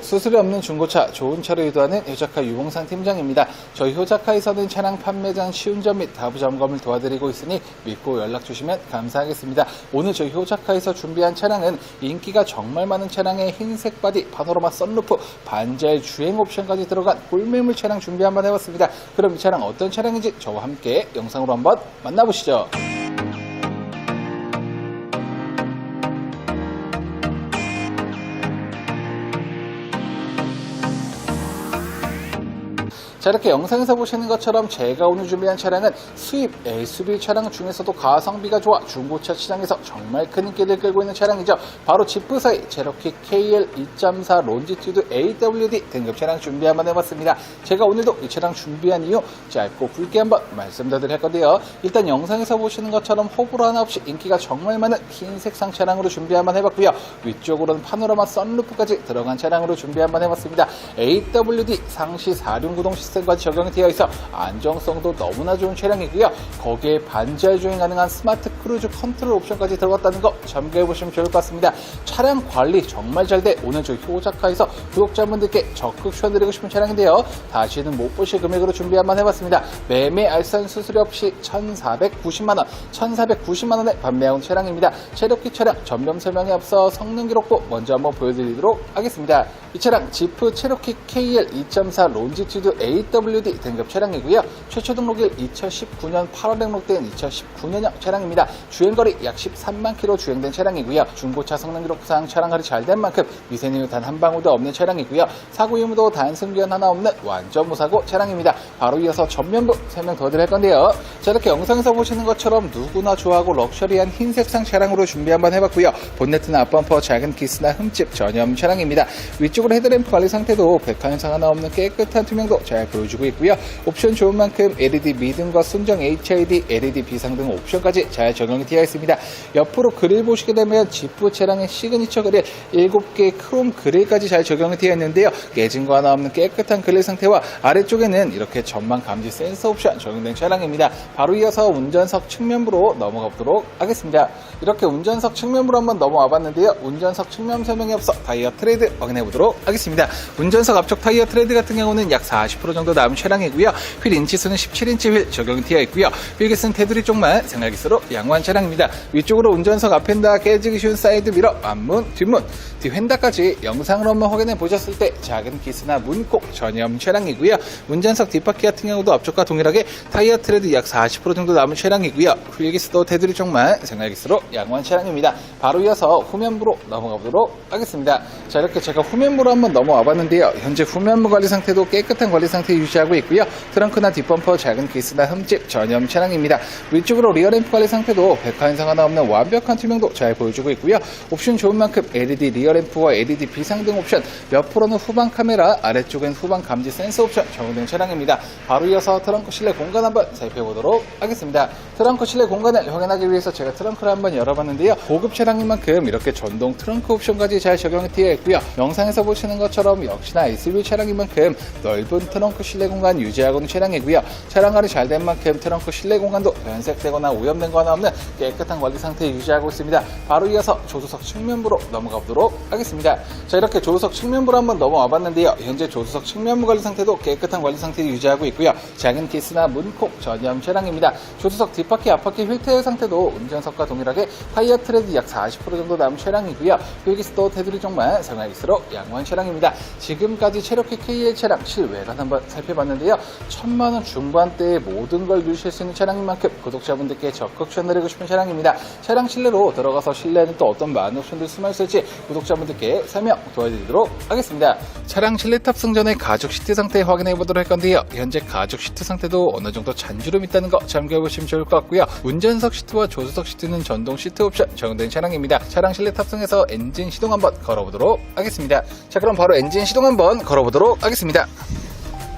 수수료 없는 중고차, 좋은 차로 유도하는 효자카 유봉상 팀장입니다. 저희 효자카에서는 차량 판매장 시운전 및 하부 점검을 도와드리고 있으니 믿고 연락 주시면 감사하겠습니다. 오늘 저희 효자카에서 준비한 차량은 인기가 정말 많은 차량의 흰색 바디, 파노라마 썬루프, 반자의 주행 옵션까지 들어간 꿀매물 차량 준비 한번 해봤습니다. 그럼 이 차량 어떤 차량인지 저와 함께 영상으로 한번 만나보시죠. 자 이렇게 영상에서 보시는 것처럼 제가 오늘 준비한 차량은 수입 SUV 차량 중에서도 가성비가 좋아 중고차 시장에서 정말 큰 인기를 끌고 있는 차량이죠. 바로 지프사이 제로키 KL 2.4 론지튜드 AWD 등급 차량 준비 한번 해봤습니다. 제가 오늘도 이 차량 준비한 이유 짧고 굵게 한번 말씀드릴 할 건데요. 일단 영상에서 보시는 것처럼 호불호 하나 없이 인기가 정말 많은 흰색 상 차량으로 준비 한번 해봤고요. 위쪽으로는 파노라마 썬루프까지 들어간 차량으로 준비 한번 해봤습니다. AWD 상시 4륜 구동 시스템 까지 적용이 되어 있어 안정성도 너무나 좋은 차량이고요. 거기에 반지하 주행 가능한 스마트 크루즈 컨트롤 옵션까지 들어갔다는 거 참고해 보시면 좋을 것 같습니다. 차량 관리 정말 잘 돼 오늘 저희 효자카에서 구독자분들께 적극 추천드리고 싶은 차량인데요. 다시는 못 보실 금액으로 준비 한번 해봤습니다. 매매 알선 수수료 없이 1,490만 원, 1,490만 원에 판매한 차량입니다. 체력키 차량 전면 설명에 앞서 성능 기록도 먼저 한번 보여드리도록 하겠습니다. 이 차량 지프 체로키 KL 2.4 론지튜드 AWD 등급 차량이고요. 최초 등록일 2019년 8월 등록된 2019년형 차량입니다. 주행거리 약 13만 킬로 주행된 차량이고요. 중고차 성능 기록상 차량 관리 잘 된 만큼 미세누유 단 한 방울도 없는 차량이고요. 사고 유무도 기한 하나 없는 완전 무사고 차량입니다. 바로 이어서 전면부 설명 더 드릴 건데요. 자 이렇게 영상에서 보시는 것처럼 누구나 좋아하고 럭셔리한 흰색상 차량으로 준비 한번 해봤고요. 본네트나 앞범퍼 작은 키스나 흠집 전염 차량입니다. 위쪽으로 헤드램프 관리 상태도 백화 현상 하나 없는 깨끗한 투명도 잘 보여주고 있고요. 옵션 좋은 만큼 LED 미등과 순정 HID, LED 비상 등 옵션까지 잘 적용이 되어 있습니다. 옆으로 그릴 보시게 되면 지프 차량의 시그니처 그릴 7개의 크롬 그릴까지 잘 적용이 되어 있는데요. 깨진 거 하나 없는 깨끗한 그릴 상태와 아래쪽에는 이렇게 전망 감지 센서 옵션 적용된 차량입니다. 바로 이어서 운전석 측면부로 넘어가 보도록 하겠습니다. 이렇게 운전석 측면부로 한번 넘어와 봤는데요. 운전석 측면 설명에 앞서 타이어 트레이드 확인해 보도록 하겠습니다. 운전석 앞쪽 타이어 트레이드 같은 경우는 약 40% 정도 남은 차량이고요. 휠 인치수는 17인치 휠 적용이 되어 있고요. 휠기스는 테두리 쪽만 생활기스로 양호한 차량입니다. 위쪽으로 운전석 앞엔다 깨지기 쉬운 사이드 미러, 앞문, 뒷문, 뒤 휀다까지 영상으로 한번 확인해 보셨을 때 작은 기스나 문콕 전염 차량이고요. 운전석 뒷바퀴 같은 경우도 앞쪽과 동일하게 타이어 트레드 약 40% 정도 남은 차량이고요. 휠기스도 테두리 쪽만 생활기스로 양호한 차량입니다. 바로 이어서 후면부로 넘어가 보도록 하겠습니다. 자 이렇게 제가 후면부로 한번 넘어와 봤는데요. 현재 후면부 관리 상태도 깨끗한 관리 상태 유지하고 있고요. 트렁크나 뒷범퍼 작은 기스나 흠집 전염 차량입니다. 위쪽으로 리어 램프 관리 상태도 백화 현상 하나 없는 완벽한 투명도 잘 보여주고 있고요. 옵션 좋은 만큼 LED 리어 램프와 LED 비상 등 옵션, 옆으로는 후방 카메라, 아래쪽엔 후방 감지 센서 옵션 적용된 차량입니다. 바로 이어서 트렁크 실내 공간 한번 살펴보도록 하겠습니다. 트렁크 실내 공간을 확인하기 위해서 제가 트렁크를 한번 열어봤는데요. 고급 차량인 만큼 이렇게 전동 트렁크 옵션까지 잘 적용이 되어 있고요. 영상에서 보시는 것처럼 역시나 SUV 차량인 만큼 넓은 트렁크 실내 공간 유지하고 있는 차량이고요. 차량 관리 잘 된 만큼 트렁크 실내 공간도 변색되거나 오염된 거 하나 없는 깨끗한 관리 상태 유지하고 있습니다. 바로 이어서 조수석 측면부로 넘어가 보도록 하겠습니다. 자 이렇게 조수석 측면부로 한번 넘어와 봤는데요. 현재 조수석 측면부 관리 상태도 깨끗한 관리 상태 유지하고 있고요. 작은 키스나 문콕 전염 차량입니다. 조수석 뒷바퀴 앞바퀴 휠 테일 상태도 운전석과 동일하게 타이어 트레드 약 40% 정도 남은 차량이고요. 휠기스도 테두리 쪽만 생활기스로 양호한 차량입니다. 지금까지 체로키 KL 차량 실외관 한번 살펴봤는데요. 천만 원 중반대의 모든 걸 누리실 수 있는 차량인 만큼 구독자분들께 적극 추천드리고 싶은 차량입니다. 차량 실내로 들어가서 실내에는 또 어떤 많은 옵션들 숨어 있을지 구독자분들께 설명 도와드리도록 하겠습니다. 차량 실내 탑승 전에 가죽 시트 상태 확인해 보도록 할 건데요. 현재 가죽 시트 상태도 어느 정도 잔주름 있다는 거 참고해 보시면 좋을 것 같고요. 운전석 시트와 조수석 시트는 전동 시트 옵션 적용된 차량입니다. 차량 실내 탑승해서 엔진 시동 한번 걸어보도록 하겠습니다. 자 그럼 바로 엔진 시동 한번 걸어보도록 하겠습니다.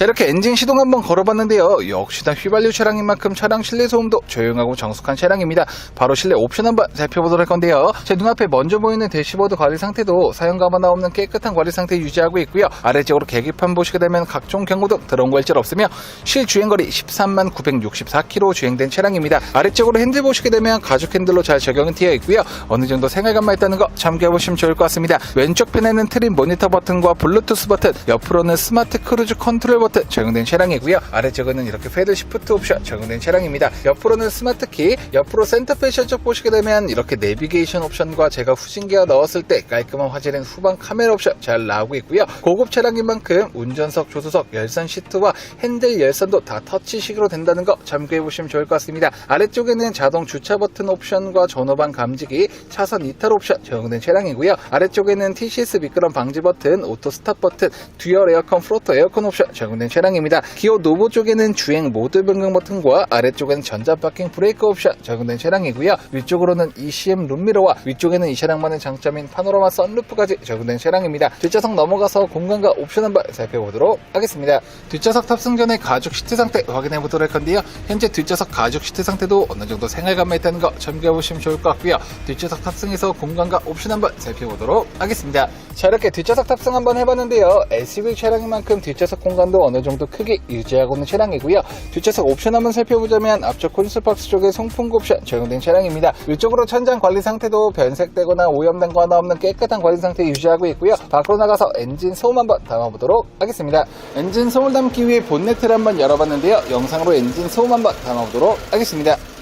자 이렇게 엔진 시동 한번 걸어봤는데요. 역시나 휘발유 차량인 만큼 차량 실내 소음도 조용하고 정숙한 차량입니다. 바로 실내 옵션 한번 살펴보도록 할 건데요. 제 눈앞에 먼저 보이는 대시보드 관리 상태도 사용감 하나 없는 깨끗한 관리 상태 유지하고 있고요. 아래쪽으로 계기판 보시게 되면 각종 경고등 들어온 거 일절 없으며 실 주행거리 13만 964km 주행된 차량입니다. 아래쪽으로 핸들 보시게 되면 가죽 핸들로 잘 적용이 되어 있고요. 어느 정도 생활감만 있다는 거 참고해 보시면 좋을 것 같습니다. 왼쪽 편에는 트림 모니터 버튼과 블루투스 버튼 옆으로는 스마트 크루즈 컨트롤 버튼 적용된 차량이고요. 아래쪽에는 이렇게 패드 시프트 옵션 적용된 차량입니다. 옆으로는 스마트 키 옆으로 센터 패션 쪽 보시게 되면 이렇게 내비게이션 옵션과 제가 후진기어 넣었을 때 깔끔한 화질인 후방 카메라 옵션 잘 나오고 있고요. 고급 차량인 만큼 운전석 조수석 열선 시트와 핸들 열선도 다 터치식으로 된다는 거 참고해 보시면 좋을 것 같습니다. 아래쪽에는 자동 주차 버튼 옵션과 전후방 감지기 차선 이탈 옵션 적용된 차량이고요. 아래쪽에는 TCS 미끄럼 방지 버튼 오토 스탑 버튼 듀얼 에어컨 프로토 에어컨 옵션 적용된 차량입니다. 기어 노브 쪽에는 주행 모드 변경 버튼과 아래쪽에는 전자 파킹 브레이크 옵션 적용된 차량이고요. 위쪽으로는 ECM 룸미러와 위쪽에는 이 차량만의 장점인 파노라마 썬루프까지 적용된 차량입니다. 뒷좌석 넘어가서 공간과 옵션 한번 살펴보도록 하겠습니다. 뒷좌석 탑승 전에 가죽 시트 상태 확인해 보도록 할 건데요. 현재 뒷좌석 가죽 시트 상태도 어느 정도 생활감이 있다는 거 참고해 보시면 좋을 것 같고요. 뒷좌석 탑승에서 공간과 옵션 한번 살펴보도록 하겠습니다. 자 이렇게 뒷좌석 탑승 한번 해봤는데요. SUV 차량인 만큼 뒷좌석 공간도 어느 정도 크게 유지하고 있는 차량이고요. 뒷좌석 옵션 한번 살펴보자면 앞쪽 콘솔 박스 쪽에 송풍구 옵션 적용된 차량입니다. 위쪽으로 천장 관리 상태도 변색되거나 오염된 거 하나 없는 깨끗한 관리 상태 유지하고 있고요. 밖으로 나가서 엔진 소음 한번 담아보도록 하겠습니다. 엔진 소음을 담기 위해 본네트를 한번 열어봤는데요. 영상으로 엔진 소음 한번 담아보도록 하겠습니다. 자,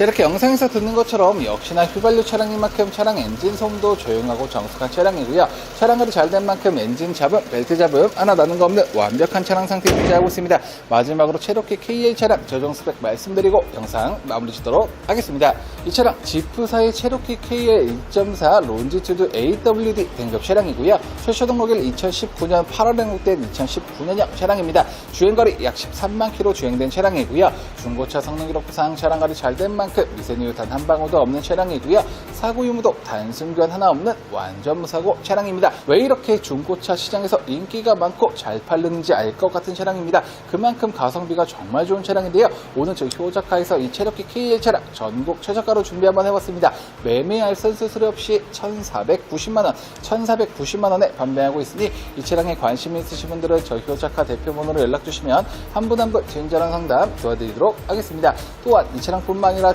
이렇게 영상에서 듣는 것처럼 역시나 휘발유 차량인 만큼 차량 엔진 소음도 조용하고 정숙한 차량이고요. 차량 관리 잘 된 만큼 엔진 잡음, 벨트 잡음 하나 나는 거 없는 완벽한 차량 상태 유지하고 있습니다. 마지막으로 체로키 KL 차량 적용 스펙 말씀드리고 영상 마무리 짓도록 하겠습니다. 이 차량 지프사의 체로키 KL 1.4 론지투드 AWD 등급 차량이고요. 최초 등록일 2019년 8월에 등록된 2019년형 차량입니다. 주행거리 약 13만 킬로 주행된 차량이고요. 중고차 성능 기록부상 차량 관리 잘 된 만큼 미세누유 단 한 방울도 없는 차량이고요. 사고 유무도 단순 교환 하나 없는 완전 무사고 차량입니다. 왜 이렇게 중고차 시장에서 인기가 많고 잘 팔리는지 알 것 같은 차량입니다. 그만큼 가성비가 정말 좋은 차량인데요. 오늘 저희 효자카에서 이 체력기 KL 차량 전국 최저가로 준비 한번 해봤습니다. 매매 알선 수수료 없이 1,490만원, 1,490만원에 판매하고 있으니 이 차량에 관심 있으신 분들은 저희 효자카 대표번호로 연락 주시면 한 분 한분 친절한 상담 도와드리도록 하겠습니다. 또한 이 차량뿐만 아니라